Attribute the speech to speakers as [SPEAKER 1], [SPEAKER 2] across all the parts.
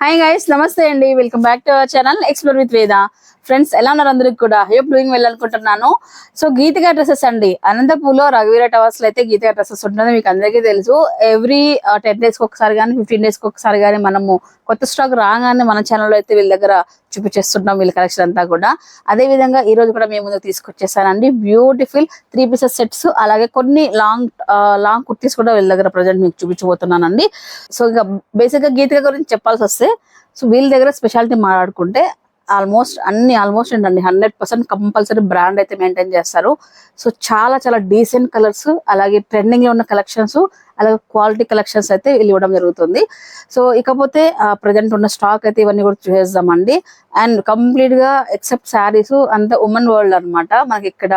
[SPEAKER 1] Hi guys నమస్తే అండి. Welcome back to our channel explore with Veda friends ఎలా ఉన్నారు అందరికి కూడా? హోప్ డూయింగ్ వెళ్ళాలనుకుంటున్నాను సో గీతిగా డ్రెస్సెస్ అండి. అనంతపూర్లో రఘువీర టవర్స్లో అయితే గీతిగా డ్రెస్సెస్ ఉంటుంది మీకు అందరికీ తెలుసు. ఎవ్రీ టెన్ డేస్కి ఒకసారి కానీ ఫిఫ్టీన్ డేస్కి ఒకసారి కానీ మనము కొత్త స్టాక్ రాగానే మన ఛానల్లో అయితే వీళ్ళ దగ్గర చూపించేస్తున్నాం వీళ్ళ కలెక్షన్ అంతా కూడా. అదే విధంగా ఈ రోజు కూడా మేము ముందుకు తీసుకొచ్చేసానండి. బ్యూటిఫుల్ త్రీ పీసెస్ సెట్స్ అలాగే కొన్ని లాంగ్ లాంగ్ uh, కుర్తీస్ కూడా వీళ్ళ దగ్గర ప్రజెంట్ మీకు చూపించబోతున్నానండి. సో ఇక బేసిక్గా గీతిక గురించి చెప్పాల్సి వస్తే సో వీళ్ళ దగ్గర స్పెషాలిటీ మాట్లాడుకుంటే ఆల్మోస్ట్ అన్ని ఆల్మోస్ట్ ఏంటండి హండ్రెడ్ పర్సెంట్ కంపల్సరీ బ్రాండ్ అయితే మెయింటైన్ చేస్తారు. సో చాలా చాలా డీసెంట్ కలర్స్ అలాగే ట్రెండింగ్లో ఉన్న కలెక్షన్స్ అలాగే క్వాలిటీ కలెక్షన్స్ అయితే వీళ్ళు ఇవ్వడం జరుగుతుంది. సో ఇకపోతే ప్రజెంట్ ఉన్న స్టాక్ అయితే ఇవన్నీ కూడా చూసేద్దామండి. అండ్ కంప్లీట్గా ఎక్సెప్ట్ శారీస్ అంత ఉమెన్ వరల్డ్ అన్నమాట. మనకి ఇక్కడ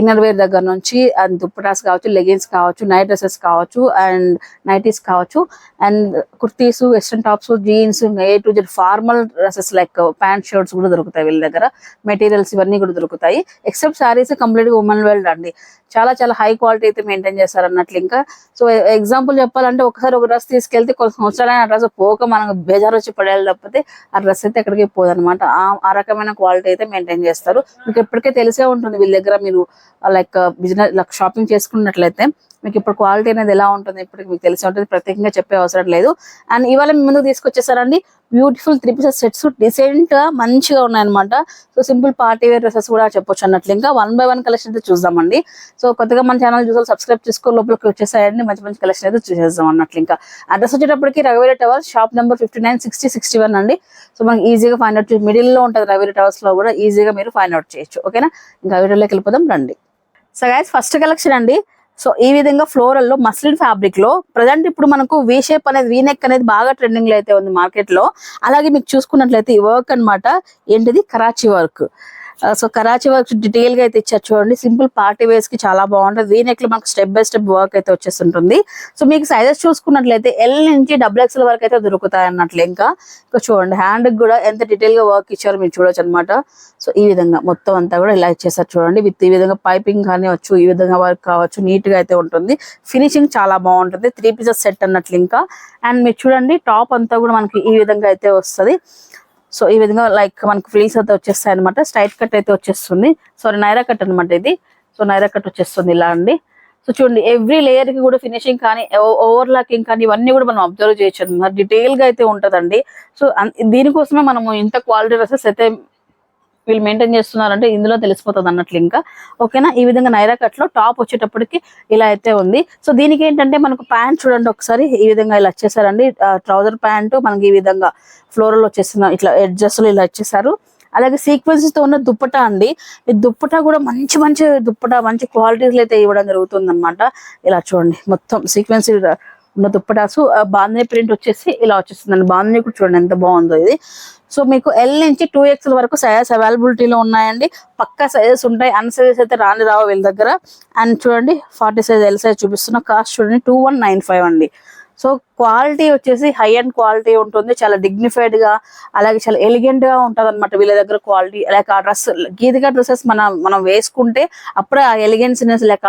[SPEAKER 1] ఇన్నర్ వేర్ దగ్గర నుంచి అండ్ దుప్పటాస్ కావచ్చు లెగిన్స్ కావచ్చు నైట్ డ్రెస్సెస్ కావచ్చు అండ్ నైటీస్ కావచ్చు and kurtis western tops jeans A to Z formal dresses like pant shirts కూడా దొరుకుతాయి వీళ్ళ దగ్గర. మెటీరియల్స్ ఇవన్నీ కూడా దొరుకుతాయి. ఎక్సెప్ట్ శారీస్ కంప్లీట్గా ఉమెన్ వేల్డ్ అండి. చాలా చాలా హై క్వాలిటీ అయితే మెయింటైన్ చేస్తారు అన్నట్లు ఇంకా సో ఎగ్జాంపుల్ e-, చెప్పాలంటే ఒకసారి ఒక డ్రెస్ తీసుకెళ్తే కొన్ని సంవత్సరాలైన ఆ డ్రెస్ పోక మనకు బేజారు వచ్చి పడేయాలి తప్పితే ఆ డ్రెస్ అయితే ఎక్కడికి పోదన్నమాట. ఆ ఆ రకమైన క్వాలిటీ అయితే మెయింటైన్ చేస్తారు. మీకు ఎప్పటికే తెలిసే ఉంటుంది వీళ్ళ దగ్గర మీరు లైక్ బిజినెస్ లైక్ షాపింగ్ చేసుకున్నట్లయితే మీకు ఇప్పుడు క్వాలిటీ అనేది ఎలా ఉంటుంది ఇప్పటికి మీకు తెలిసి ఉంటుంది. ప్రత్యేకంగా చెప్పే అవసరం లేదు. అండ్ ఇవాళ మీ ముందుకు తీసుకొచ్చేసారండి బ్యూటిఫుల్ త్రీ పీసెస్ సెట్స్ డిసెంట్గా మంచిగా ఉన్నాయన్నమాట. So simple party wear dresses కూడా చెప్పొచ్చు అన్నట్లు. ఇంకా వన్ బై వన్ కలెక్షన్ అయితే చూద్దామండి. సో కొత్తగా మన ఛానల్ చూసాలి సబ్స్క్రైబ్ చేసుకో లోపలికి వచ్చేసాయండి. మంచి మంచి కలెక్షన్ అయితే చూసేద్దాం అన్నట్లు. ఇంకా అడ్రస్ వచ్చేటప్పటికి రవిర towers shop number fifty nine sixty sixty one అండి సో మనకి ఈజీగా ఫైండ్ అవుట్ మిడిల్లో ఉంటుంది రవిర టవర్స్లో కూడా ఈజీగా మీరు ఫైండ్ అవుట్ చేయొచ్చు. ఓకేనా ఇంకా వీడియోలోకి వెళ్ళిపోదాం రండి. సో గైస్ ఫస్ట్ కలెక్షన్ అండి. సో ఈ విధంగా ఫ్లోరల్లో మస్లిన్ ఫ్యాబ్రిక్లో ప్రజెంట్ ఇప్పుడు మనకు వీ షేప్ అనేది వీ నెక్ అనేది బాగా ట్రెండింగ్లో అయితే ఉంది మార్కెట్లో. అలాగే మీకు చూసుకున్నట్లయితే ఈ వర్క్ అన్నమాట ఏంటిది? Karachi work so Karachi work డీటెయిల్గా అయితే ఇచ్చారు చూడండి. సింపుల్ పార్టీ వేస్కి చాలా బాగుంటుంది. వీ నెక్లో మనకు స్టెప్ బై స్టెప్ వర్క్ అయితే వచ్చేస్తుంటుంది. సో మీకు సైజెస్ చూసుకున్నట్లయితే ఎల్ నుంచి డబుల్ ఎక్స్ఎల్ వరకు అయితే దొరుకుతాయి అన్నట్లు ఇంకా. ఇంకా చూడండి హ్యాండ్ కూడా ఎంత డీటెయిల్గా వర్క్ ఇచ్చారో మీరు చూడొచ్చు అనమాట సో ఈ విధంగా మొత్తం అంతా కూడా ఇలా ఇచ్చేసారు చూడండి. విత్ ఈ విధంగా పైపింగ్ కానివచ్చు ఈ విధంగా వర్క్ కావచ్చు నీట్గా అయితే ఉంటుంది. ఫినిషింగ్ చాలా బాగుంటుంది. త్రీ పీసెస్ సెట్ అన్నట్లు ఇంకా. అండ్ మీరు చూడండి టాప్ అంతా కూడా మనకి ఈ విధంగా అయితే వస్తుంది. సో ఈ విధంగా లైక్ మనకి ఫ్లీస్ అయితే వచ్చేస్తాయి అనమాట స్ట్రైట్ కట్ అయితే వచ్చేస్తుంది. సారీ నైరా కట్ అనమాట ఇది. సో నైరా కట్ వచ్చేస్తుంది ఇలా అండి. సో చూడండి ఎవ్రీ లేయర్కి కూడా ఫినిషింగ్ కానీ ఓవర్ లాకింగ్ కానీ ఇవన్నీ కూడా మనం అబ్జర్వ్ చేయొచ్చు అనమాట డీటెయిల్గా అయితే ఉంటదండి. సో దీనికోసమే మనము ఇంత క్వాలిటీ డ్రెస్సెస్ అయితే వీళ్ళు మెయింటైన్ చేస్తున్నారంటే ఇందులో తెలిసిపోతుంది అన్నట్లు ఇంకా. ఓకేనా? ఈ విధంగా నైరా లో టాప్ వచ్చేటప్పటికి ఇలా అయితే ఉంది. సో దీనికి ఏంటంటే మనకు ప్యాంట్ చూడండి ఒకసారి. ఈ విధంగా ఇలా వచ్చేసారండి. ట్రౌజర్ ప్యాంట్ మనకి ఈ విధంగా ఫ్లోరల్ వచ్చేసిన ఇట్లా ఎడ్జస్ట్లో ఇలా వచ్చేసారు. అలాగే సీక్వెన్సెస్తో ఉన్న దుప్పట అండి. ఈ దుప్పట కూడా మంచి మంచి దుప్పట మంచి క్వాలిటీస్ అయితే ఇవ్వడం జరుగుతుంది అనమాట ఇలా చూడండి. మొత్తం సీక్వెన్స్ ఉన్న దుప్పటాసు బాంధనీ ప్రింట్ వచ్చేసి ఇలా వచ్చేస్తుందండి. బాంధనీ కూడా చూడండి ఎంత బాగుందో ఇది. సో మీకు ఎల్ నుంచి టూ ఎక్స్ఎల్ వరకు సైజెస్ అవైలబిలిటీలో ఉన్నాయండి. పక్కా సైజెస్ ఉంటాయి. అన్ సైజెస్ అయితే రాని రావు వీళ్ళ దగ్గర. అండ్ చూడండి ఫార్టీ సైజ్ ఎల్ సైజ్ చూపిస్తున్న కాస్ట్ చూడండి టూ వన్ నైన్ ఫైవ్ అండి. సో క్వాలిటీ వచ్చేసి హై అండ్ క్వాలిటీ ఉంటుంది చాలా డిగ్నిఫైడ్గా అలాగే చాలా ఎలిగెంట్గా ఉంటుంది అనమాట వీళ్ళ దగ్గర క్వాలిటీ. లైక్ ఆ డ్రెస్ గీతిగా డ్రెస్సెస్ మనం మనం వేసుకుంటే అప్పుడే ఆ ఎలిగెన్స్నెస్ లేక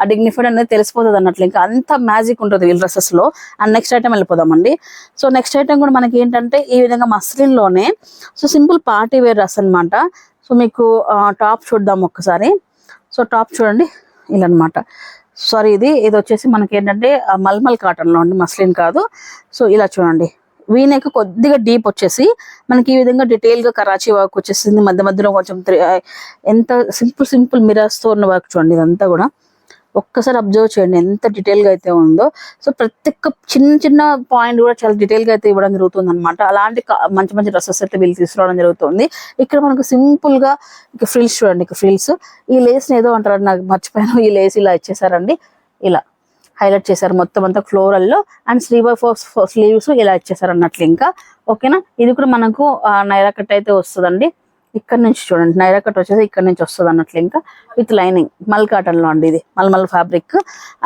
[SPEAKER 1] ఆ డిగ్నిఫైడ్ అనేది తెలిసిపోతుంది అన్నట్లు. ఇంకా అంత మ్యాజిక్ ఉంటుంది వీళ్ళ డ్రెస్సెస్లో అండ్ నెక్స్ట్ ఐటమ్ వెళ్ళిపోదామండి. సో నెక్స్ట్ ఐటమ్ కూడా మనకి ఏంటంటే ఈ విధంగా మస్లిన్లోనే so simple party wear dress అన్నమాట సో మీకు టాప్ చూద్దాం ఒక్కసారి. సో టాప్ చూడండి ఇలా అనమాట సారీ ఇది ఇది వచ్చేసి మనకి ఏంటంటే మల్మల్ కాటన్లో అండి మస్లిన్ కాదు. సో ఇలా చూడండి. వీనెక్ కొద్దిగా డీప్ వచ్చేసి మనకి ఈ విధంగా డీటెయిల్గా కరాచీ వర్క్ వచ్చేసింది. మధ్య మధ్యలో కొంచెం ఎంత సింపుల్ సింపుల్ మిరర్స్తో ఉన్న వర్క్ చూడండి ఇదంతా కూడా. ఒక్కసారి అబ్జర్వ్ చేయండి ఎంత డీటెయిల్గా అయితే ఉందో. సో ప్రతి ఒక్క చిన్న చిన్న పాయింట్ కూడా చాలా డీటెయిల్గా అయితే ఇవ్వడం జరుగుతుంది అనమాట అలాంటి మంచి మంచి డ్రెస్సెస్ అయితే వీళ్ళు తీసుకురావడం జరుగుతుంది. ఇక్కడ మనకు సింపుల్గా ఇక ఫ్రిల్స్ చూడండి ఇక ఫ్రిల్స్. ఈ లేస్ ఏదో అంటారు నాకు మర్చిపోయాను. ఈ లేస్ ఇలా ఇచ్చేసారండి. ఇలా హైలైట్ చేశారు మొత్తం అంతా ఫ్లోరల్లో అండ్ స్లీవ్ ఫోర్ స్లీవ్స్ ఇలా ఇచ్చేసారు అన్నట్లు ఇంకా. ఓకేనా? ఇది కూడా మనకు నైరా కట్ అయితే వస్తుందండి. ఇక్కడ నుంచి చూడండి. నైరా కట్ వచ్చేసి ఇక్కడ నుంచి వస్తుంది అన్నట్లు ఇంకా విత్ లైనింగ్. మల్ కాటన్లో అండి ఇది. మల్మల్ ఫ్యాబ్రిక్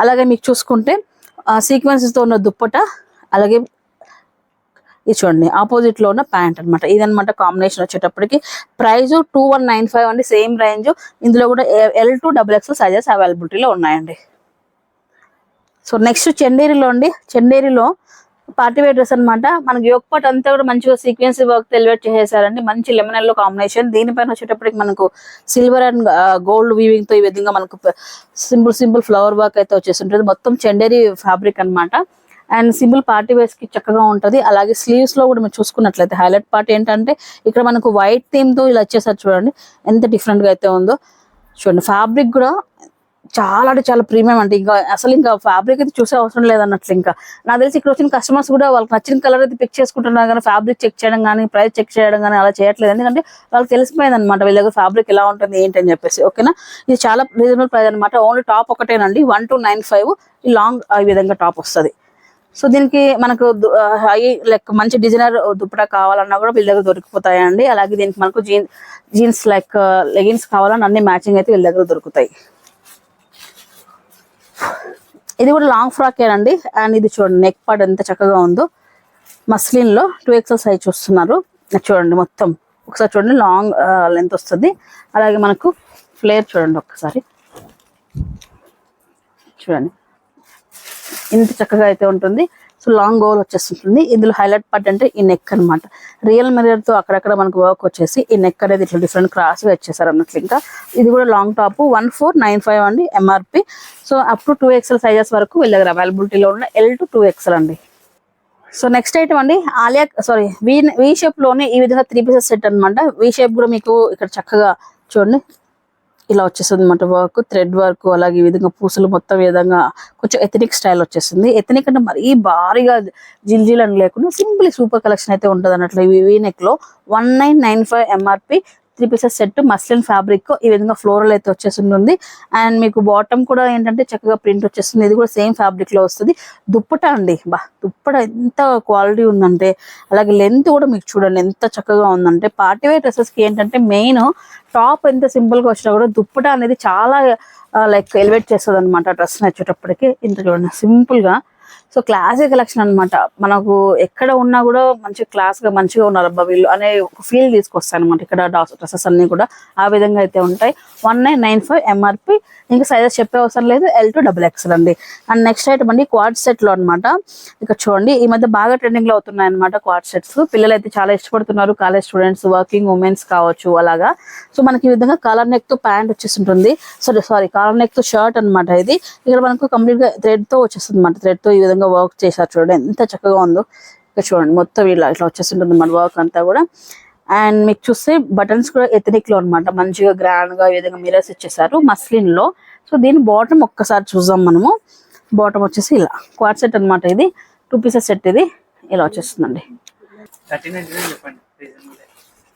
[SPEAKER 1] అలాగే మీకు చూసుకుంటే సీక్వెన్సెస్తో ఉన్న దుప్పట అలాగే ఇది చూడండి. ఆపోజిట్లో ఉన్న ప్యాంట్ అనమాట ఇదనమాట కాంబినేషన్ వచ్చేటప్పటికి. Price two one nine five అండి. Same range. ఇందులో కూడా L to double X sizes అవైలబిలిటీలో ఉన్నాయండి. సో నెక్స్ట్ చెండేరిలో అండి. చెండేరిలో పార్టీ వేర్ డ్రెస్ అన్నమాట. మనకి యోగ్ పాట్ అంతా కూడా మంచిగా సీక్వెన్స్ వర్క్ ఎలివేట్ చేసేసారండి. మంచి లెమన్ ఎల్లో కాంబినేషన్ దీనిపైన వచ్చేటప్పటికి మనకు సిల్వర్ అండ్ గోల్డ్ వీవింగ్తో ఈ విధంగా మనకు సింపుల్ సింపుల్ ఫ్లవర్ వర్క్ అయితే వచ్చేసి ఉంటుంది మొత్తం చెండేరి ఫ్యాబ్రిక్ అన్నమాట. అండ్ సింపుల్ పార్టీ వేర్స్కి చక్కగా ఉంటది. అలాగే స్లీవ్స్లో కూడా మీరు చూసుకున్నట్లయితే హైలైట్ పార్ట్ ఏంటంటే ఇక్కడ మనకు వైట్ థీమ్తో ఇలా వచ్చేసారు చూడండి. ఎంత డిఫరెంట్గా అయితే ఉందో. చూడండి ఫ్యాబ్రిక్ కూడా చాలా అంటే చాలా ప్రీమియం అంటే ఇంకా అసలు ఇంకా ఫ్యాబ్రిక్ అయితే చూసే అవసరం లేదన్నట్లు ఇంకా. నాకు తెలిసి ఇక్కడ వచ్చిన కస్టమర్స్ కూడా వాళ్ళకి నచ్చిన కలర్ అయితే పిక్ చేసుకుంటున్నారు కానీ ఫ్యాబ్రిక్ చెక్ చేయడం కానీ ప్రైస్ చెక్ చేయడం కానీ అలా చేయట్లేదు. ఎందుకంటే వాళ్ళకి తెలిసిపోయింది అనమాట వీళ్ళ దగ్గర ఫ్యాబ్రిక్ ఎలా ఉంటుంది ఏంటి అని చెప్పేసి. ఓకేనా ఇది చాలా రీజనబుల్ ప్రైస్ అనమాట ఓన్లీ టాప్ ఒకటేనండి. వన్ టు నైన్ ఫైవ్ ఈ లాంగ్ ఈ విధంగా టాప్ వస్తుంది. సో దీనికి మనకు హై లైక్ మంచి డిజైనర్ దుప్పటా కావాలన్నా కూడా వీళ్ళ దగ్గర దొరికిపోతాయండి అలాగే దీనికి మనకు జీన్ జీన్స్ లైక్ లెగిన్స్ కావాలన్నా అన్ని మ్యాచింగ్ అయితే వీళ్ళ దగ్గర దొరుకుతాయి. ఇది కూడా లాంగ్ ఫ్రాక్ అండి అండ్ ఇది చూడండి నెక్ పార్ట్ ఎంత చక్కగా ఉందో. మస్లిన్లో టూ ఎక్సెల్ సైజ్ చూస్తున్నారు చూడండి మొత్తం. ఒకసారి చూడండి లాంగ్ లెంత్ వస్తుంది. అలాగే మనకు ఫ్లేర్ చూడండి ఒక్కసారి. చూడండి. ఇంత చక్కగా అయితే ఉంటుంది. సో లాంగ్ గోల్ వచ్చేస్తుంటుంది. ఇందులో హైలైట్ పార్ట్ అంటే ఈ నెక్ అన్నమాట. రియల్ మిర్రర్తో అక్కడక్కడ మనకు వర్క్ వచ్చేసి ఈ నెక్ అనేది ఇట్లా డిఫరెంట్ క్రాస్ ఇచ్చేసారు అన్నట్లు ఇంకా. ఇది కూడా long top one four nine five అండి MRP so up to two XL sizes వరకు వీళ్ళ దగ్గర అవైలబిలిటీలో ఉన్న ఎల్ టు టూ ఎక్స్ఎల్ అండి. సో నెక్స్ట్ ఐటమ్ అండి ఆలియా సారీ వి వి షేప్లోనే ఈ విధంగా త్రీ పీసెస్ సెట్ అనమాట వి షేప్ కూడా మీకు ఇక్కడ చక్కగా చూడండి. ఇలా వచ్చేస్తుంది అనమాట వర్క్ థ్రెడ్ వర్క్ అలాగే ఈ విధంగా పూసలు మొత్తం విధంగా కొంచెం ఎథనిక్ స్టైల్ వచ్చేస్తుంది. ఎథనిక్ అంటే మరీ భారీగా జిల్జిల్ అని లేకుండా సింపుల్ సూపర్ కలెక్షన్ అయితే ఉంటుంది అన్నట్లు ఈ వీ లో one nine nine five MRP three pieces set muslin fabric ఈ విధంగా ఫ్లోరల్ అయితే వచ్చేసింది అండ్ మీకు బాటమ్ కూడా ఏంటంటే చక్కగా ప్రింట్ వచ్చేస్తుంది. ఇది కూడా సేమ్ ఫ్యాబ్రిక్లో వస్తుంది. దుప్పట అండి. బా దుప్పట ఎంత క్వాలిటీ ఉందంటే అలాగే లెంత్ కూడా మీకు చూడండి ఎంత చక్కగా ఉందంటే పార్టీ వేర్ డ్రెస్సెస్కి ఏంటంటే మెయిన్ టాప్ ఎంత సింపుల్గా వచ్చినా కూడా దుప్పట అనేది చాలా లైక్ ఎలివేట్ చేస్తుంది అనమాట డ్రెస్ నచ్చేటప్పటికి. ఇంత చూడండి సింపుల్గా సో క్లాసీ కలెక్షన్ అన్నమాట. మనకు ఎక్కడ ఉన్నా కూడా మంచి క్లాస్గా మంచిగా ఉన్నారు అబ్బా వీళ్ళు అనే ఒక ఫీల్ తీసుకొస్తాయి అనమాట ఇక్కడ డ్రెస్సెస్ అన్నీ కూడా ఆ విధంగా అయితే ఉంటాయి. One nine nine five MRP ఇంకా సైజెస్ చెప్పే అవసరం లేదు. ఎల్ టు డబుల్ ఎక్స్ఎల్ అండి అండ్ నెక్స్ట్ ఐటమ్ అండి క్వాడ్ సెట్లో అనమాట ఇక్కడ చూడండి ఈ మధ్య బాగా ట్రెండింగ్లో అవుతున్నాయి అనమాట క్వాడ్ సెట్స్ పిల్లలు అయితే చాలా ఇష్టపడుతున్నారు. కాలేజ్ స్టూడెంట్స్ వర్కింగ్ ఉమెన్స్ కావచ్చు అలాగా. సో మనకి ఈ విధంగా కాలర్ నెక్తో ప్యాంట్ వచ్చేసి ఉంటుంది సారీ సారీ కాలర్ నెక్తో షర్ట్ అన్నమాట ఇది. ఇక్కడ మనకు కంప్లీట్గా తో వచ్చేస్తుంది అనమాట థ్రెడ్తో ఈ విధంగా వర్క్ చేశారు చూడండి. ఎంత చక్కగా ఉందో. ఇక్కడ చూడండి మొత్తం ఇలా ఇట్లా వచ్చేస్తుంటుంది మన వర్క్ అంతా కూడా. అండ్ మీకు చూస్తే బటన్స్ కూడా ఎథనిక్లో అనమాట మంచిగా గ్రాండ్గా ఈ విధంగా మిరర్స్ ఇచ్చేసారు మస్లిన్లో. సో దీని బాటమ్ ఒక్కసారి చూద్దాం మనము. బాటమ్ వచ్చేసి ఇలా. క్వాడ్ సెట్ అన్నమాట ఇది. టూ పీసెస్ సెట్ ఇది. ఇలా వచ్చేస్తుందండి.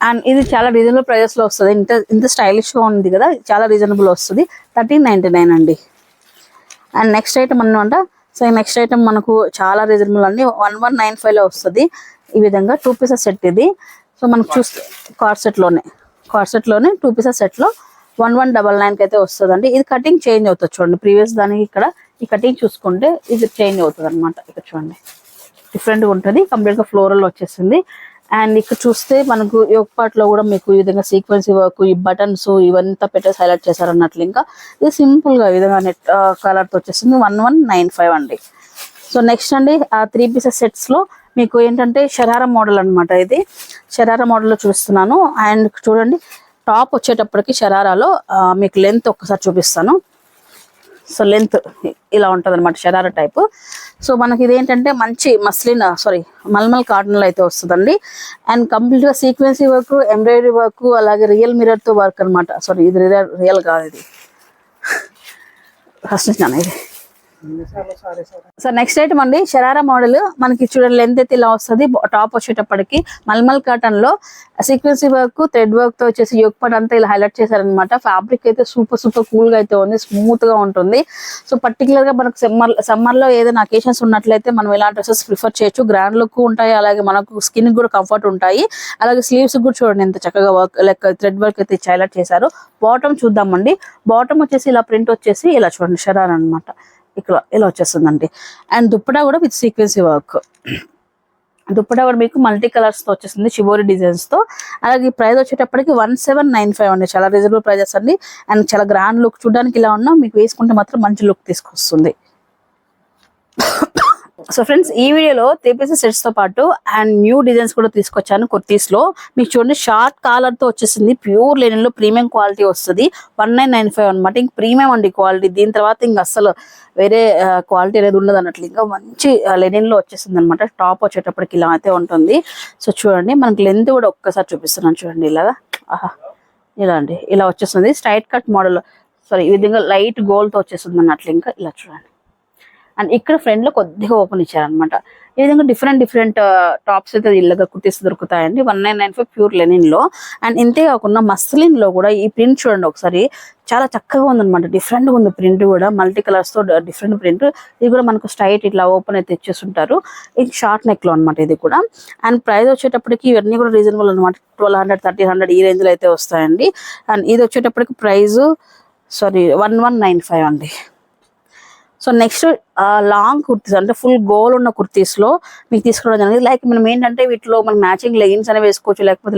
[SPEAKER 1] అండ్ ఇది చాలా రీజనబుల్ ప్రైజెస్లో వస్తుంది. ఇంత ఇంత స్టైలిష్గా ఉంది కదా. చాలా రీజనబుల్ వస్తుంది. థర్టీన్ నైన్టీ నైన్ అండి. అండ్ నెక్స్ట్ ఐటమ్ అన్నమాట. సో నెక్స్ట్ ఐటమ్ మనకు చాలా రీజనబుల్ అండి. వన్ వన్ నైన్ ఫైవ్లో వస్తుంది. ఈ విధంగా టూ పీసెస్ సెట్ ఇది. సో మనకు చూస్తే కార్డ్ సెట్లోనే. కార్డ్ సెట్లోనే టూ పీసెస్ సెట్లో వన్ వన్ డబల్ నైన్కి అయితే వస్తుందండి. ఇది కటింగ్ చేంజ్ అవుతుంది చూడండి. ప్రీవియస్ దానికి ఇక్కడ ఈ కటింగ్ చూసుకుంటే ఇది చేంజ్ అవుతుంది అనమాట ఇక్కడ చూడండి. డిఫరెంట్ ఉంటుంది. కంప్లీట్గా ఫ్లోరల్ వచ్చేసింది. అండ్ ఇక్కడ చూస్తే మనకు యోగ్ పార్ట్లో కూడా మీకు ఈ విధంగా సీక్వెన్స్ వర్క్ ఈ బటన్స్ ఇవంతా పెట్టేసి హైలైట్ చేశారు అన్నట్లు ఇంకా ఇది సింపుల్గా ఈ విధంగా నెట్ కలర్తో వచ్చేసింది. వన్ వన్ నైన్ ఫైవ్ అండి. సో నెక్స్ట్ అండి ఆ త్రీ పీసెస్ సెట్స్లో మీకు ఏంటంటే షరారా మోడల్ అన్నమాట ఇది. షరారా మోడల్లో చూపిస్తున్నాను. అండ్ చూడండి టాప్ వచ్చేటప్పటికి షరారాలో మీకు లెంత్ ఒక్కసారి చూపిస్తాను. సో లెంత్ ఇలా ఉంటుంది అనమాట షరారా టైప్. సో మనకి ఇదేంటంటే మంచి మస్లిన్ సారీ మల్మల్ కాటన్లో అయితే వస్తుందండి. అండ్ కంప్లీట్గా సీక్వెన్సీ వర్క్ ఎంబ్రాయిడరీ వర్క్ అలాగే రియల్ మిరర్తో వర్క్ అన్నమాట. సారీ ఇది రియల్ రియల్ కాదు ఇది. ఫస్ట్ నుంచి ఇది
[SPEAKER 2] సార్
[SPEAKER 1] సో నెక్స్ట్ ఐటమ్ అండి షరారా మోడల్ మనకి చూడండి లెంత్ అయితే ఇలా వస్తుంది. టాప్ వచ్చేటప్పటికి మల్మల్ కాటన్లో సీక్వెన్సీ వర్క్ థ్రెడ్ వర్క్తో వచ్చేసి యోగ్ పట్ అంతా ఇలా హైలైట్ చేశారనమాట ఫ్యాబ్రిక్ అయితే సూపర్ సూపర్ కూల్గా అయితే ఉంది. స్మూత్గా ఉంటుంది. సో పర్టికులర్గా మనకు సమ్మర్ సమ్మర్లో ఏదైనా అకేషన్స్ ఉన్నట్లయితే మనం ఇలాంటి డ్రెస్సెస్ ప్రిఫర్ చేయొచ్చు. గ్రాండ్ లుక్ ఉంటాయి అలాగే మనకు స్కిన్ కూడా కంఫర్ట్ ఉంటాయి. అలాగే స్లీవ్స్ కూడా చూడండి ఎంత చక్కగా వర్క్ లైక్ థ్రెడ్ వర్క్ అయితే హైలైట్ చేశారు. బాటమ్ చూద్దామండి. బాటమ్ వచ్చేసి ఇలా ప్రింట్ వచ్చేసి ఇలా చూడండి షరారా అన్నమాట. ఇక్కడ ఇలా వచ్చేస్తుందండి. అండ్ దుప్పటా కూడా విత్ సీక్వెన్సీ వర్క్ దుప్పటా కూడా మీకు మల్టీ కలర్స్తో వచ్చేసింది చివరి డిజైన్స్తో. అలాగే ప్రైస్ వచ్చేటప్పటికి వన్ సెవెన్ నైన్ ఫైవ్ అండి. చాలా రీజనబుల్ ప్రైజెస్ అండి. అండ్ చాలా గ్రాండ్ లుక్ చూడడానికి ఇలా ఉన్నా. మీకు వేసుకుంటే మాత్రం మంచి లుక్ తీసుకొస్తుంది. సో ఫ్రెండ్స్ ఈ వీడియోలో త్రీ పీసెస్ సెట్స్తో పాటు అండ్ న్యూ డిజైన్స్ కూడా తీసుకొచ్చాను కుర్తీస్లో. మీకు చూడండి షార్ట్ కాలర్తో వచ్చేసింది ప్యూర్ లెనిన్లో ప్రీమియం క్వాలిటీ వస్తుంది. వన్ నైన్ నైన్ ఫైవ్ అనమాట ఇంక ప్రీమియం అండి క్వాలిటీ దీని తర్వాత ఇంక అసలు వేరే క్వాలిటీ అనేది ఉండదు అన్నట్లు. ఇంకా మంచి లెనిన్లో వచ్చేసింది అనమాట టాప్ వచ్చేటప్పటికి ఇలా అయితే ఉంటుంది. సో చూడండి మనకి లెంత్ కూడా ఒక్కసారి చూపిస్తున్నాను చూడండి ఇలాగా. ఆహా ఇలా అండి. ఇలా వచ్చేస్తుంది స్ట్రైట్ కట్ మోడల్ సారీ ఈ విధంగా లైట్ గోల్డ్తో వచ్చేస్తుంది అన్నట్లు. ఇంకా ఇలా చూడండి. అండ్ ఇక్కడ ఫ్రంట్లో కొద్దిగా ఓపెన్ ఇచ్చారనమాట ఈ విధంగా డిఫరెంట్ డిఫరెంట్ టాప్స్ అయితే ఇళ్ళగా కుర్తీస్ దొరుకుతాయండి. One nine nine five pure లెనిన్లో. And ఇంతే కాకుండా మస్లిన్లో కూడా ఈ ప్రింట్ చూడండి ఒకసారి. చాలా చక్కగా ఉందన్నమాట. డిఫరెంట్గా ఉంది ప్రింట్ కూడా. మల్టీ కలర్స్తో uh, డిఫరెంట్ ప్రింట్ ఇది కూడా మనకు స్ట్రైట్ ఇట్లా ఓపెన్ అయితే ఇచ్చేస్తుంటారు ఇది షార్ట్ నెక్లో అనమాట ఇది కూడా. అండ్ ప్రైస్ వచ్చేటప్పటికి ఇవన్నీ కూడా రీజనబుల్ అనమాట ట్వెల్వ్ హండ్రెడ్ థర్టీ హండ్రెడ్ ఈ రేంజ్లో అయితే వస్తాయండి. అండ్ ఇది వచ్చేటప్పటికి price sorry one one nine five అండి. సో నెక్స్ట్ లాంగ్ కుర్తీస్ అంటే ఫుల్ గోల్ ఉన్న కుర్తీస్లో మీకు తీసుకోవడం జరిగింది. లైక్ మనం ఏంటంటే వీటిలో మనం మ్యాచింగ్ లెగిన్స్ అనేవి వేసుకోవచ్చు. లేకపోతే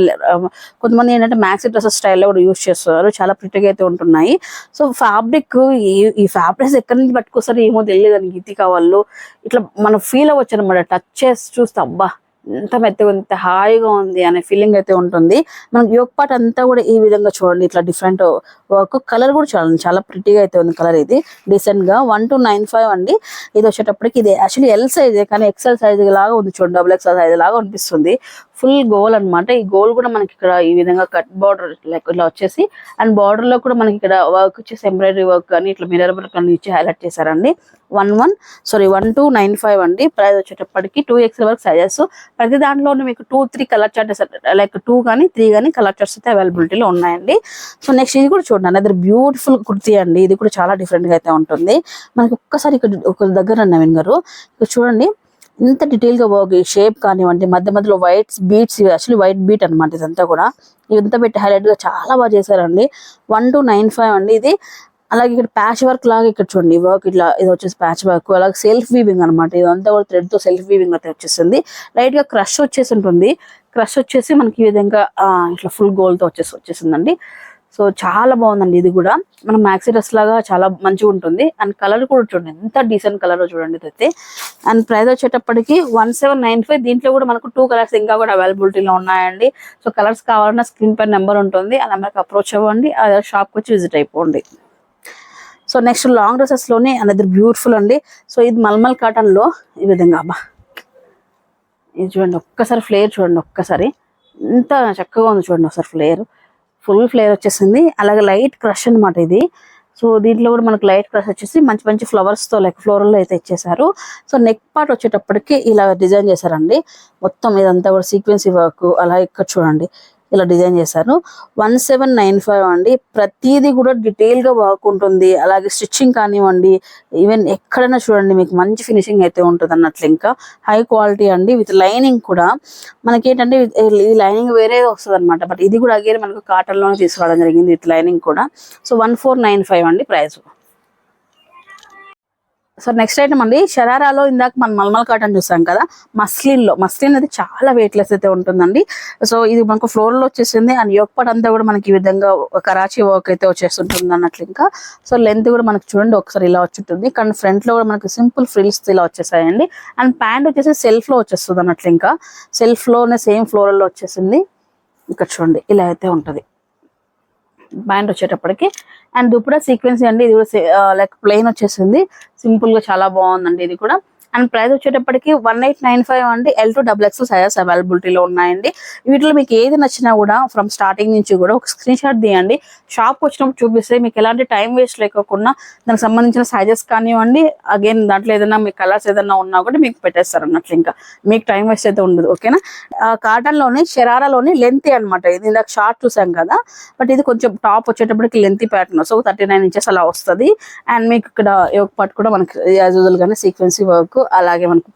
[SPEAKER 1] కొంతమంది ఏంటంటే మ్యాక్సీ డ్రెస్సెస్ స్టైల్లో కూడా యూస్ చేస్తున్నారు చాలా ప్రిటిగా అయితే ఉంటున్నాయి. సో ఫ్యాబ్రిక్ ఈ ఈ ఫ్యాబ్రిక్స్ ఎక్కడి నుంచి పట్టుకొస్తారో ఏమో తెలియదు. అని గీతికా వాళ్ళు ఇట్లా మనం ఫీల్ అవ్వచ్చు అనమాట టచ్ చేసి చూస్తే అబ్బా! ఎంత మెత్తగా ఉంది, ఎంత హాయిగా ఉంది అనే ఫీలింగ్ అయితే ఉంటుంది. మనకి యోగ్ పార్ట్ అంతా కూడా ఈ విధంగా చూడండి ఇట్లా డిఫరెంట్ వర్క్ కలర్ కూడా చాలా చాలా ప్రిటీగా అయితే ఉంది కలర్ ఇది. డీసెంట్గా వన్ టు నైన్ ఫైవ్ అండి. ఇది వచ్చేటప్పటికి ఇది యాక్చువల్లీ ఎల్ సైజే కానీ ఎక్సెల్ సైజ్ లాగా ఉంది చూడండి డబుల్ ఎక్సెల్ సైజ్ లాగా అనిపిస్తుంది. ఫుల్ గోల్ అన్నమాట. ఈ గోల్ కూడా మనకి ఇక్కడ ఈ విధంగా కట్ బార్డర్ లైక్ ఇలా వచ్చేసి అండ్ బార్డర్లో కూడా మనకి ఇక్కడ వర్క్ వచ్చేసి ఎంబ్రాయిడరీ వర్క్ కానీ ఇట్లా మిరర్ వర్క్ అని ఇచ్చి హైలైట్ చేశారండి. One one sorry one two nine five అండి. ప్రైస్ వచ్చేటప్పటికి టూ ఎక్స్ఎల్ వరకు సైజెస్ ప్రతి దాంట్లోనే మీకు two three colour charts like two కానీ త్రీ కానీ కలర్ చార్ట్స్ అయితే అవైలబిలిటీలో ఉన్నాయండి. సో నెక్స్ట్ ఇది కూడా చూడండి. అదర్ బ్యూటిఫుల్ కుర్తీ అండి. ఇది కూడా చాలా డిఫరెంట్గా అయితే ఉంటుంది. మనకి ఒక్కసారి ఇక్కడ ఒక దగ్గర నవీన్ గారు. ఇక్కడ చూడండి. ఇంత డీటెయిల్గా వర్క్ షేప్ కానివ్వండి మధ్య మధ్యలో white beads actually white bead అన్నమాట ఇదంతా కూడా. ఇదంతా పెట్టి హైలైట్గా చాలా బాగా చేశారండి. వన్ టు నైన్ ఫైవ్ అండి ఇది. అలాగే ఇక్కడ ప్యాచ్ వర్క్ లాగా ఇక్కడ చూడండి వర్క్ ఇట్లా ఇది వచ్చేసి ప్యాచ్ వర్క్. అలాగే సెల్ఫ్ వీవింగ్ అనమాట ఇదంతా కూడా థ్రెడ్తో సెల్ఫ్ వీవింగ్ అయితే వచ్చేసింది లైట్గా క్రష్ వచ్చేసి ఉంటుంది. క్రష్ వచ్చేసి మనకి ఈ విధంగా ఇట్లా ఫుల్ గోల్తో వచ్చేసి వచ్చేసిందండి. సో చాలా బాగుందండి ఇది కూడా. మనం మ్యాక్సీ డ్రెస్ లాగా చాలా మంచిగా ఉంటుంది. అండ్ కలర్ కూడా చూడండి ఎంత డీసెంట్ కలర్ చూడండి అయితే అండ్ ప్రైస్ వచ్చేటప్పటికి వన్ సెవెన్ నైన్ ఫైవ్ దీంట్లో కూడా మనకు టూ కలర్స్ ఇంకా కూడా అవైలబిలిటీలో ఉన్నాయండి. సో కలర్స్ కావాలన్నా స్క్రీన్ పై నెంబర్ ఉంటుంది. ఆ నెంబర్కి అప్రోచ్ అవ్వండి. ఆ షాప్కి వచ్చి విజిట్ అయిపోండి. సో నెక్స్ట్ లాంగ్ డ్రెస్సెస్ అనేది బ్యూటిఫుల్ అండి. సో ఇది మల్మల్ కాటన్లో ఈ విధంగా అబ్బా. ఇది చూడండి ఒక్కసారి ఫ్లేర్ చూడండి ఒక్కసారి. ఎంత చక్కగా ఉంది చూడండి ఒకసారి ఫ్లేర్ ఫుల్ ఫ్లేర్ వచ్చేసింది. అలాగే లైట్ క్రష్ అన్నమాట ఇది. సో దీంట్లో కూడా మనకు లైట్ క్రష్ వచ్చేసి మంచి మంచి ఫ్లవర్స్తో లైక్ ఫ్లోరల్ అయితే ఇచ్చేసారు సో నెక్ పార్ట్ వచ్చేటప్పటికి ఇలా డిజైన్ చేశారండి. మొత్తం ఇదంతా కూడా సీక్వెన్సీ వర్క్ అలా ఇక్కడ చూడండి. ఇలా డిజైన్ చేశారు. వన్ సెవెన్ నైన్ ఫైవ్ అండి. ప్రతిదీ కూడా డీటెయిల్గా వర్క్ ఉంటుంది. అలాగే స్టిచ్చింగ్ కానివ్వండి ఈవెన్ ఎక్కడైనా చూడండి మీకు మంచి ఫినిషింగ్ అయితే ఉంటుంది అన్నట్లు ఇంకా. హై క్వాలిటీ అండి. విత్ లైనింగ్ కూడా మనకి ఏంటంటే లైనింగ్ వేరే వస్తుంది అనమాట బట్ ఇది కూడా అగేర్ మనకు కాటన్లోనే తీసుకురావడం జరిగింది విత్ లైనింగ్ కూడా. So one four nine five అండి ప్రైస్. సో నెక్స్ట్ ఐటమ్ అండి. షరారాలో ఇందాక మనం మల్మల్ కాటన్ చూసాం కదా. మస్లిన్లో మస్లిన్ అది చాలా వెయిట్ లెస్ అయితే ఉంటుందండి. సో ఇది మనకు ఫ్లోర్లో వచ్చేసింది. అండ్ యొక్కటి అంతా కూడా మనకి ఈ విధంగా కరాచీ వర్క్ అయితే వచ్చేస్తుంటుంది అన్నట్లు ఇంకా. సో లెంత్ కూడా మనకి చూడండి ఒకసారి ఇలా వచ్చింటుంది కానీ ఫ్రంట్లో కూడా మనకి సింపుల్ ఫ్రిల్స్ ఇలా వచ్చేసాయండి. అండ్ ప్యాంట్ వచ్చేసి సెల్ఫ్లో వచ్చేస్తుంది అన్నట్లు ఇంకా. సెల్ఫ్లోనే సేమ్ ఫ్లోర్లో వచ్చేసింది. ఇక్కడ చూడండి ఇలా అయితే ఉంటది. బ్యాండ్ వచ్చేటప్పటికి. అండ్ దుప్పడా సీక్వెన్స్ అండి ఇది కూడా లైక్ ప్లెయిన్ వచ్చేసింది. సింపుల్గా చాలా బాగుందండి ఇది కూడా. అండ్ ప్రైస్ వచ్చేటప్పటికి వన్ ఎయిట్ నైన్ ఫైవ్ అండి. L to double X sizes అవైలబిలిటీలో ఉన్నాయండి. వీటిలో మీకు ఏది నచ్చినా కూడా ఫ్రమ్ స్టార్టింగ్ నుంచి కూడా ఒక స్క్రీన్ షాట్ తీయండి. షాప్ వచ్చినప్పుడు చూపిస్తే మీకు ఎలాంటి టైం వేస్ట్ లేకోకుండా దానికి సంబంధించిన సైజెస్ కానివ్వండి అగైన్ దాంట్లో ఏదైనా మీ కలర్స్ ఏదైనా ఉన్నా కూడా మీకు పెట్టేస్తారు అన్నట్లు ఇంకా. మీకు టైం వేస్ట్ అయితే ఉండదు ఓకేనా కాటన్లోని షరారాలోని లెంత్ అన్నమాట. ఇది ఇందాక షార్ట్ చూసాం కదా. బట్ ఇది కొంచెం టాప్ వచ్చేటప్పటికి length pattern so thirty nine inches అలా వస్తుంది. అండ్ మీకు ఇక్కడ యోగ పార్ట్ కూడా మనకి యాజ్ యూజువల్ గానే సీక్వెన్సీ వర్క్ అలాగే మనకు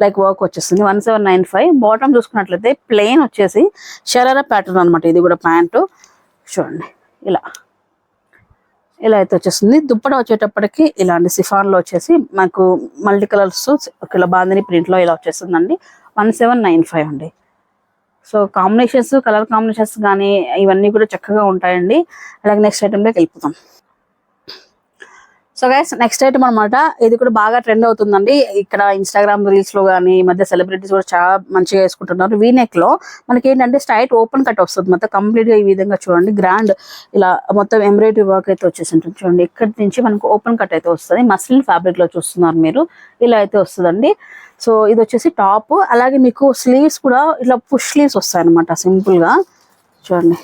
[SPEAKER 1] లైక్ వర్క్ వచ్చేస్తుంది. One seven nine five. Bottom చూసుకున్నట్లయితే ప్లెయిన్ వచ్చేసి షరారా ప్యాటర్న్ అన్నమాట. ఇది కూడా ప్యాంటు. చూడండి. ఇలా. ఇలా అయితే వచ్చేస్తుంది. దుప్పట వచ్చేటప్పటికి ఇలాంటి సిఫాన్లో వచ్చేసి మనకు మల్టీ కలర్స్ ఇలా బాందిని ప్రింట్లో ఇలా వచ్చేస్తుందండి. వన్ సెవెన్ నైన్ ఫైవ్ అండి. సో కాంబినేషన్స్ కలర్ కాంబినేషన్స్ కానీ ఇవన్నీ కూడా చక్కగా ఉంటాయండి. అలాగే నెక్స్ట్ ఐటెంలోకి వెళ్ళిపోతాం సో గైస్ నెక్స్ట్ ఐటమ్ అనమాట ఇది కూడా బాగా ట్రెండ్ అవుతుందండి. ఇక్కడ ఇన్స్టాగ్రామ్ రీల్స్లో కానీ ఈ మధ్య సెలబ్రిటీస్ కూడా చాలా మంచిగా వేసుకుంటున్నారు. వీ నెక్లో మనకి ఏంటంటే స్ట్రైట్ ఓపెన్ కట్ వస్తుంది. మొత్తం కంప్లీట్గా ఈ విధంగా చూడండి. గ్రాండ్ ఇలా మొత్తం ఎంబ్రాయిడరీ వర్క్ అయితే వచ్చేసి ఉంటుంది చూడండి. ఇక్కడ నుంచి మనకు ఓపెన్ కట్ అయితే వస్తుంది. మస్లిన్ ఫ్యాబ్రిక్లో చూస్తున్నారు మీరు. ఇలా అయితే వస్తుందండి. సో ఇది వచ్చేసి టాప్ అలాగే మీకు స్లీవ్స్ కూడా ఇట్లా పుష్ స్లీవ్స్ వస్తాయి అనమాట సింపుల్గా చూడండి.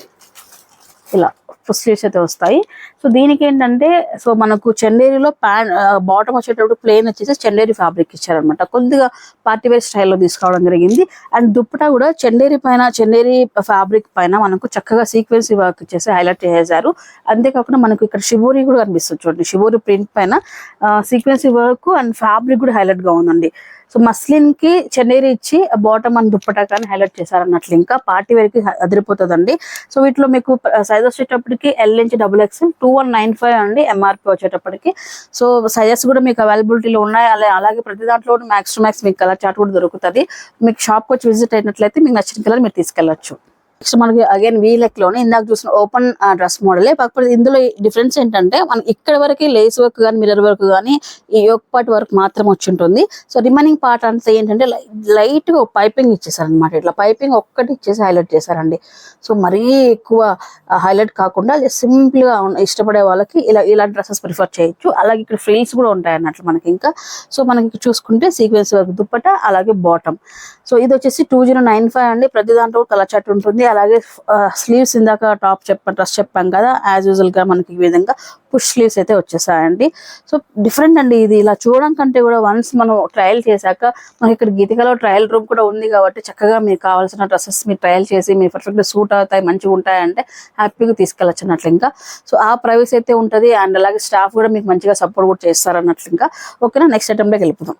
[SPEAKER 1] ఇలా. పుష్ అయితే వస్తాయి. సో దీనికి ఏంటంటే సో మనకు చెన్నేరిలో ప్యాన్ బాటమ్ వచ్చేటప్పుడు ప్లేన్ వచ్చేసి చెన్నేరి ఫ్యాబ్రిక్ ఇచ్చారనమాట కొద్దిగా పార్టీ వేర్ స్టైల్లో తీసుకోవడం జరిగింది. అండ్ దుప్పటా కూడా చెన్నేరి పైన చెన్నేరి ఫ్యాబ్రిక్ పైన మనకు చక్కగా సీక్వెన్స్ వర్క్ చేసి హైలైట్ చేశారు. అంతేకాకుండా మనకు ఇక్కడ షిబోరి కూడా కనిపిస్తుంది చూడండి. షిబోరి ప్రింట్ పైన సీక్వెన్సీ వర్క్ అండ్ ఫ్యాబ్రిక్ కూడా హైలైట్గా ఉందండి. సో మస్లిన్కి చందేరి ఇచ్చి బాటమ్ అండ్ దుప్పటా కానీ హైలైట్ చేశారు అన్నట్లు ఇంకా పార్టీ వేర్కి అదిరిపోతుందండి. సో వీటిలో మీకు సైజ్ వచ్చేటప్పటికి ఎల్ నుంచి double XL two one nine five అండి ఎంఆర్పి వచ్చేటప్పటికి. సో సైజెస్ కూడా మీకు అవైలబిలిటీలో ఉన్నాయి. అలా అలాగే ప్రతి దాంట్లో మ్యాక్స్ టు మ్యాక్స్ మీకు కలర్ చార్ట్ కూడా దొరుకుతుంది. మీకు షాప్కి వచ్చి విజిట్ అయినట్లయితే మీకు నచ్చిన కలర్ మీరు తీసుకెళ్ళచ్చు. నెక్స్ట్ మనకి అగైన్ వీ లెక్లోనే ఇందాక చూసిన ఓపెన్ డ్రెస్ మోడలే కాకపోతే ఇందులో డిఫరెన్స్ ఏంటంటే మనం ఇక్కడ వరకు లేస్ వర్క్ కానీ మిర్రర్ వర్క్ కానీ ఈ యోక్ పార్ట్ వర్క్ మాత్రం వచ్చి ఉంటుంది. సో రిమైనింగ్ పార్ట్ అంతా ఏంటంటే లైట్గా పైపింగ్ ఇచ్చేసారు అనమాట ఇట్లా పైపింగ్ ఒక్కటి ఇచ్చేసి హైలైట్ చేశారండి. సో మరీ ఎక్కువ హైలైట్ కాకుండా సింపుల్గా ఇష్టపడే వాళ్ళకి ఇలా ఇలాంటి డ్రెస్సెస్ ప్రిఫర్ చేయొచ్చు. అలాగే ఇక్కడ ఫ్రిల్స్ కూడా ఉంటాయి అన్నట్లు మనకి ఇంకా. సో మనకి చూసుకుంటే సీక్వెన్స్ వర్క్ దుప్పట అలాగే బాటమ్ సో ఇది వచ్చేసి టూ జీరో నైన్ ఫైవ్ అండి. ప్రతి దాంట్లో కలర్ చార్ట్ ఉంటుంది. అలాగే స్లీవ్స్ ఇందాక టాప్ చెప్పాను డ్రెస్ చెప్పాం కదా యాజ్ యూజువల్గా మనకి ఈ విధంగా పుష్ స్లీవ్స్ అయితే వచ్చేసాయండి. సో డిఫరెంట్ అండి ఇది. ఇలా చూడడం కంటే కూడా వన్స్ మనం ట్రయల్ చేశాక మనకి ఇక్కడ గీతికలో ట్రయల్ రూమ్ కూడా ఉంది కాబట్టి చక్కగా మీకు కావాల్సిన డ్రెస్సెస్ మీరు ట్రయల్ చేసి మీరు పర్ఫెక్ట్ సూట్ అవుతాయి మంచిగా ఉంటాయంటే హ్యాపీగా తీసుకెళ్ళచ్చు అన్నట్లు ఇంకా. సో ఆ ప్రైవసీ అయితే ఉంటుంది. అండ్ అలాగే స్టాఫ్ కూడా మీకు మంచిగా సపోర్ట్ కూడా చేస్తారు అన్నట్లు ఇంకా ఓకేనా నెక్స్ట్ ఐటెంలోకి వెళ్ళిపోతాం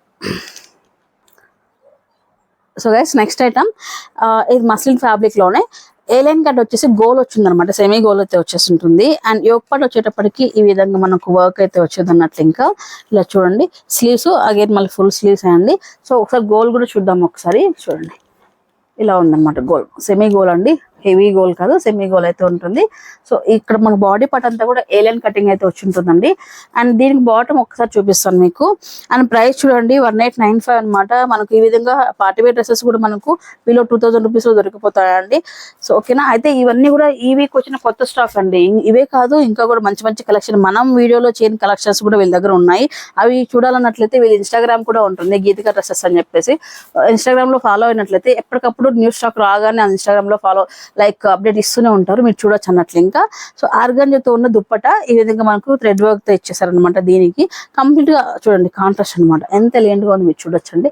[SPEAKER 1] సో గైస్ నెక్స్ట్ ఐటమ్ ఇది మస్లిన్ ఫ్యాబ్రిక్లోనే. ఏ కట్ వచ్చేసి గోల్ వచ్చింది అనమాట సెమీ గోల్ అయితే వచ్చేసి ఉంటుంది అండ్ యోక్ పార్ట్ వచ్చేటప్పటికి ఈ విధంగా మనకు వర్క్ అయితే వచ్చేది అన్నట్లు ఇంకా ఇలా చూడండి. స్లీవ్స్ అగైన్ మళ్ళీ ఫుల్ స్లీవ్స్ అండి. సో ఒకసారి గోల్ కూడా చూద్దాం ఒకసారి. చూడండి. ఇలా ఉందన్నమాట గోల్ సెమీ గోల్ అండి. హెవీ గోల్ కాదు సెమీ గోల్ అయితే ఉంటుంది. సో ఇక్కడ మన బాడీ పార్ట్ అంతా కూడా ఏలియన్ కటింగ్ అయితే వచ్చి ఉంటుందండి అండ్ దీనికి బాటమ్ ఒకసారి చూపిస్తాను మీకు. అండ్ ప్రైస్ చూడండి వన్ ఎయిట్ నైన్ ఫైవ్ అనమాట మనకు ఈ విధంగా పార్టీ వేర్ డ్రెస్సెస్ కూడా మనకు బిలో టూ థౌసండ్ రూపీస్లో దొరికిపోతాయండి. సో ఓకేనా అయితే ఇవన్నీ కూడా ఈ వీక్ వచ్చిన కొత్త స్టాక్ అండి. ఇవే కాదు ఇంకా కూడా మంచి మంచి కలెక్షన్ మనం వీడియోలో చేయని కలెక్షన్స్ కూడా వీళ్ళ దగ్గర ఉన్నాయి. అవి చూడాలన్నట్లయితే వీళ్ళ ఇన్స్టాగ్రామ్ కూడా ఉంటుంది గీతిక డ్రెస్సెస్ అని చెప్పేసి. ఇన్స్టాగ్రామ్లో ఫాలో అయినట్లయితే ఎప్పటికప్పుడు న్యూస్ స్టాక్ రాగానే ఇన్స్టాగ్రామ్లో ఫాలో లైక్ అప్డేట్ ఇస్తూనే ఉంటారు. మీరు చూడొచ్చు అన్నట్లు ఇంకా. సో ఆర్గంజతో ఉన్న దుప్పట ఈ విధంగా మనకు థ్రెడ్ వర్క్తో ఇచ్చేసారనమాట దీనికి. కంప్లీట్గా చూడండి కాంట్రాస్ట్ అన్నమాట. ఎంత లేంట్గా ఉంది మీరు చూడొచ్చండి.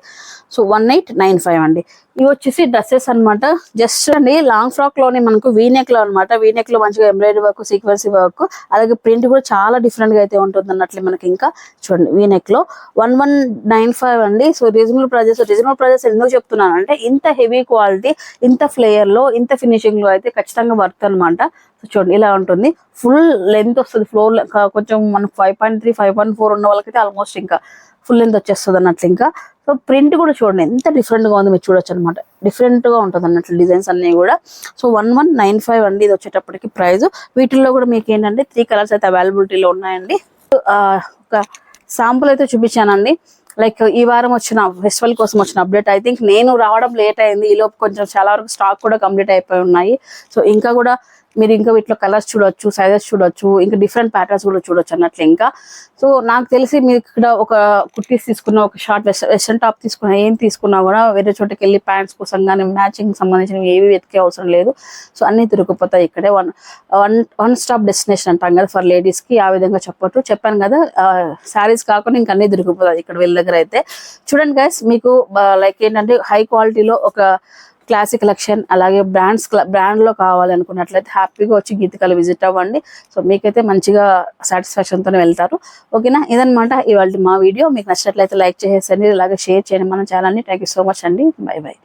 [SPEAKER 1] So one eight nine five అండి. ఇవి వచ్చేసి డ్రెస్సెస్ అన్నమాట. జస్ట్ అండి లాంగ్ ఫ్రాక్లోనే మనకు వీనెక్లో అనమాట వీనెక్లో మంచిగా ఎంబ్రాయిడరీ వర్క్ సీక్వెన్సీ వర్క్ అలాగే ప్రింట్ కూడా చాలా డిఫరెంట్గా అయితే ఉంటుంది అన్నట్లు మనకి ఇంకా. చూడండి వీనెక్లో. వన్ వన్ నైన్ ఫైవ్ అండి. So reasonable prices reasonable prices ఎందుకు చెప్తున్నాను అంటే ఇంత హెవీ క్వాలిటీ ఇంత ఫ్లేయర్లో ఇంత ఫినిషింగ్లో అయితే ఖచ్చితంగా వర్త్ అనమాట చూడండి ఇలా ఉంటుంది. ఫుల్ లెంత్ వస్తుంది. ఫ్లోర్ కొంచెం మనకు five point three five point four ఉన్న వాళ్ళకైతే ఆల్మోస్ట్ ఇంకా ఫుల్ లెంత్ వచ్చేస్తుంది అన్నట్లు ఇంకా. సో ప్రింట్ కూడా చూడండి ఎంత డిఫరెంట్గా ఉంది మీరు చూడొచ్చు అనమాట డిఫరెంట్గా ఉంటుంది అన్నట్లు డిజైన్స్ అన్ని కూడా. So one one nine five అండి ఇది వచ్చేటప్పటికి ప్రైస్ వీటిల్లో కూడా మీకు ఏంటంటే త్రీ కలర్స్ అయితే అవైలబిలిటీలో ఉన్నాయండి. ఒక శాంపుల్ అయితే చూపించానండి. లైక్ ఈ వారం వచ్చిన ఫెస్టివల్ కోసం వచ్చిన అప్డేట్ ఐ థింక్ నేను రావడం లేట్ అయింది. ఈ లోపు కొంచెం చాలా వరకు స్టాక్ కూడా కంప్లీట్ అయిపోయి ఉన్నాయి. సో ఇంకా కూడా మీరు ఇంకా వీటిలో కలర్స్ చూడొచ్చు సైజెస్ చూడొచ్చు ఇంకా డిఫరెంట్ ప్యాటర్న్స్ కూడా చూడొచ్చు అన్నట్లు ఇంకా. సో నాకు తెలిసి మీరు ఇక్కడ ఒక కుర్తీస్ తీసుకున్న ఒక షార్ట్ వెస్ట్రన్ టాప్ తీసుకున్న ఏం తీసుకున్నా కూడా వేరే చోటకి వెళ్ళి ప్యాంట్స్ కోసం కానీ మ్యాచింగ్ సంబంధించినవి ఏవి వెతికే అవసరం లేదు. సో అన్నీ దొరికిపోతాయి ఇక్కడే. One one one stop destination అంటాం కదా ఫర్ లేడీస్కి ఆ విధంగా చెప్పట్టు చెప్పాను కదా శారీస్ కాకుండా ఇంకా అన్ని దొరికిపోతాయి ఇక్కడ వీళ్ళ దగ్గర అయితే. చూడండి గైస్ మీకు లైక్ ఏంటంటే హై క్వాలిటీలో ఒక క్లాసిక్ కలెక్షన్ అలాగే బ్రాండ్స్ బ్రాండ్లో కావాలనుకున్నట్లయితే హ్యాపీగా వచ్చి గీతికలు విజిట్ అవ్వండి. సో మీకైతే మంచిగా సాటిస్ఫాక్షన్ వెళ్తారు. ఓకేనా ఇదనమాట ఇవాళ మా వీడియో మీకు నచ్చినట్లయితే లైక్ చేసేసండి అలాగే షేర్ చేయండి మన ఛానల్ని థ్యాంక్ యూ సో మచ్ అండి. Bye bye